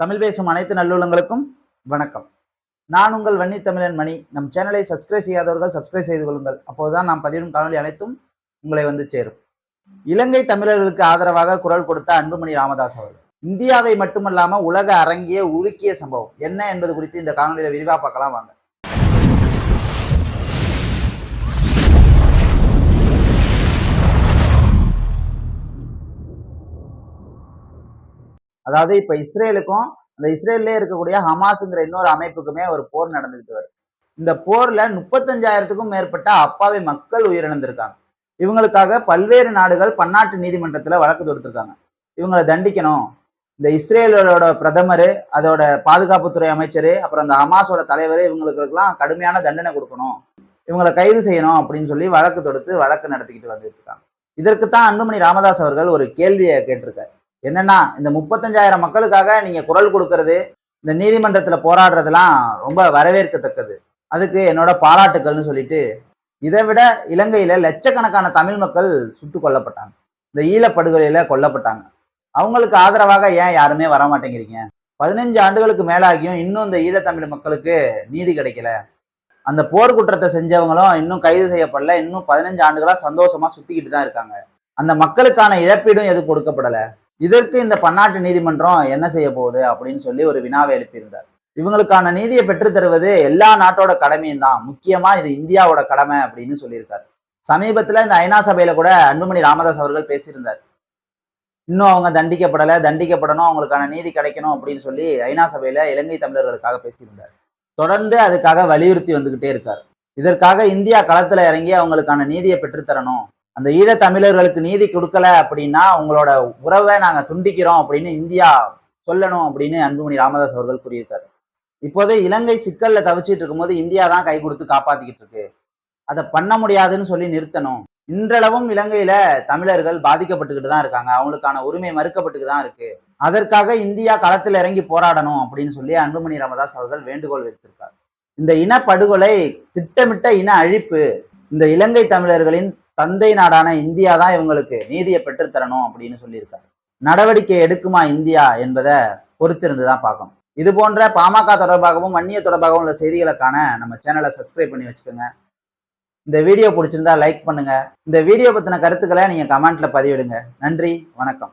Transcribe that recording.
தமிழ் பேசும் அனைத்து நல்லுள்ளங்களுக்கும் வணக்கம். நான் உங்கள் வன்னி தமிழன் மணி. நம் சேனலை சப்ஸ்கிரைப் செய்யாதவர்கள் சப்ஸ்கிரைப் செய்து கொள்ளுங்கள். அப்போதுதான் நாம் பதிவிடும் காணொலி அனைத்தும் உங்களை வந்து சேரும். இலங்கை தமிழர்களுக்கு ஆதரவாக குரல் கொடுத்த அன்புமணி ராமதாஸ் அவர்கள். இந்தியாவை மட்டுமல்லாமல் உலக அரங்கிய உருக்கிய சம்பவம். என்ன என்பது குறித்து இந்த காணொலியில் விரிவா பார்க்கலாம் வாங்க. அதாவது இப்ப இஸ்ரேலுக்கும் அந்த இஸ்ரேல்லே இருக்கக்கூடிய ஹமாஸுங்கிற இன்னொரு அமைப்புக்குமே ஒரு போர் நடந்துகிட்டு வருது. இந்த போர்ல முப்பத்தஞ்சாயிரத்துக்கும் மேற்பட்ட அப்பாவி மக்கள் உயிரிழந்திருக்காங்க. இவங்களுக்காக பல்வேறு நாடுகள் பன்னாட்டு நீதிமன்றத்துல வழக்கு தொடுத்திருக்காங்க. இவங்களை தண்டிக்கணும். இந்த இஸ்ரேலோட பிரதமர் அதோட பாதுகாப்புத்துறை அமைச்சர் அப்புறம் அந்த ஹமாஸோட தலைவர் இவங்களுக்கெல்லாம் கடுமையான தண்டனை கொடுக்கணும். இவங்களை கைது செய்யணும் அப்படின்னு சொல்லி வழக்கு தொடுத்து வழக்கு நடத்திக்கிட்டு வந்துட்டு இருக்காங்க. இதற்குத்தான் அன்புமணி ராமதாஸ் அவர்கள் ஒரு கேள்வியை கேட்டிருக்காரு. என்னன்னா இந்த முப்பத்தஞ்சாயிரம் மக்களுக்காக நீங்க குரல் கொடுக்கறது இந்த நீதிமன்றத்துல போராடுறதெல்லாம் ரொம்ப வரவேற்கத்தக்கது. அதுக்கு என்னோட பாராட்டுக்கள்னு சொல்லிட்டு இதை விட இலங்கையில லட்சக்கணக்கான தமிழ் மக்கள் சுட்டு கொல்லப்பட்டாங்க. இந்த ஈழப்படுகொலையில கொல்லப்பட்டாங்க. அவங்களுக்கு ஆதரவாக ஏன் யாருமே வர மாட்டேங்கிறீங்க பதினஞ்சு ஆண்டுகளுக்கு மேலாகியும் இன்னும் இந்த ஈழத்தமிழ் மக்களுக்கு நீதி கிடைக்கல. அந்த போர்க்குற்றத்தை செஞ்சவங்களும் இன்னும் கைது செய்யப்படல. இன்னும் பதினஞ்சு ஆண்டுகளா சந்தோஷமா சுத்திக்கிட்டு தான் இருக்காங்க. அந்த மக்களுக்கான இழப்பீடும் எதுவும் கொடுக்கப்படல. இதற்கு இந்த பன்னாட்டு நீதிமன்றம் என்ன செய்ய போகுது அப்படின்னு சொல்லி ஒரு வினாவை எழுப்பியிருந்தார். இவங்களுக்கான நீதியை பெற்றுத்தருவது எல்லா நாட்டோட கடமையும் தான். முக்கியமா இது இந்தியாவோட கடமை அப்படின்னு சொல்லியிருக்காரு. சமீபத்துல இந்த ஐநா சபையில கூட அன்புமணி ராமதாஸ் அவர்கள் பேசியிருந்தார். இன்னும் அவங்க தண்டிக்கப்படலை தண்டிக்கப்படணும் அவங்களுக்கான நீதி கிடைக்கணும் அப்படின்னு சொல்லி ஐநா சபையில இலங்கை தமிழர்களுக்காக பேசியிருந்தார். தொடர்ந்து அதுக்காக வலியுறுத்தி வந்துகிட்டே இருக்கார். இதற்காக இந்தியா களத்துல இறங்கி அவங்களுக்கான நீதியை பெற்றுத்தரணும் அந்த ஈழத் தமிழர்களுக்கு நீதி கொடுக்கல அப்படின்னா உங்களோட உறவை நாங்க துண்டிக்கிறோம் அப்படின்னு இந்தியா சொல்லணும் அப்படின்னு அன்புமணி ராமதாஸ் அவர்கள் கூறியிருக்காரு. இப்போதே இலங்கை சிக்கல்ல தவிச்சிட்டு இருக்கும்போது இந்தியா தான் கை கொடுத்து காப்பாத்திக்கிட்டு இருக்கு. அதை பண்ண முடியாதுன்னு சொல்லி நிறுத்தணும். இன்றளவும் இலங்கையில தமிழர்கள் பாதிக்கப்பட்டுக்கிட்டு தான் இருக்காங்க. அவங்களுக்கான உரிமை மறுக்கப்பட்டுக்கு தான் இருக்கு. அதற்காக இந்தியா களத்தில் இறங்கி போராடணும் அப்படின்னு சொல்லி அன்புமணி ராமதாஸ் அவர்கள் வேண்டுகோள் விடுத்திருக்கார். இந்த இனப்படுகொலை திட்டமிட்ட இன அழிப்பு இந்த இலங்கை தமிழர்களின் தந்தை நாடான இந்தியா தான் இவங்களுக்கு நீதியை பெற்றுத்தரணும் அப்படின்னு சொல்லியிருக்காரு. நடவடிக்கை எடுக்குமா இந்தியா என்பதை பொறுத்திருந்து தான் பார்க்கணும். இது போன்ற பாமக தொடர்பாகவும் வன்னிய தொடர்பாகவும் உள்ள செய்திகளுக்கான நம்ம சேனலை சப்ஸ்கிரைப் பண்ணி வச்சுக்கோங்க. இந்த வீடியோ பிடிச்சிருந்தா லைக் பண்ணுங்க. இந்த வீடியோ பற்றின கருத்துக்களை நீங்க கமெண்ட்ல பதிவிடுங்க. நன்றி வணக்கம்.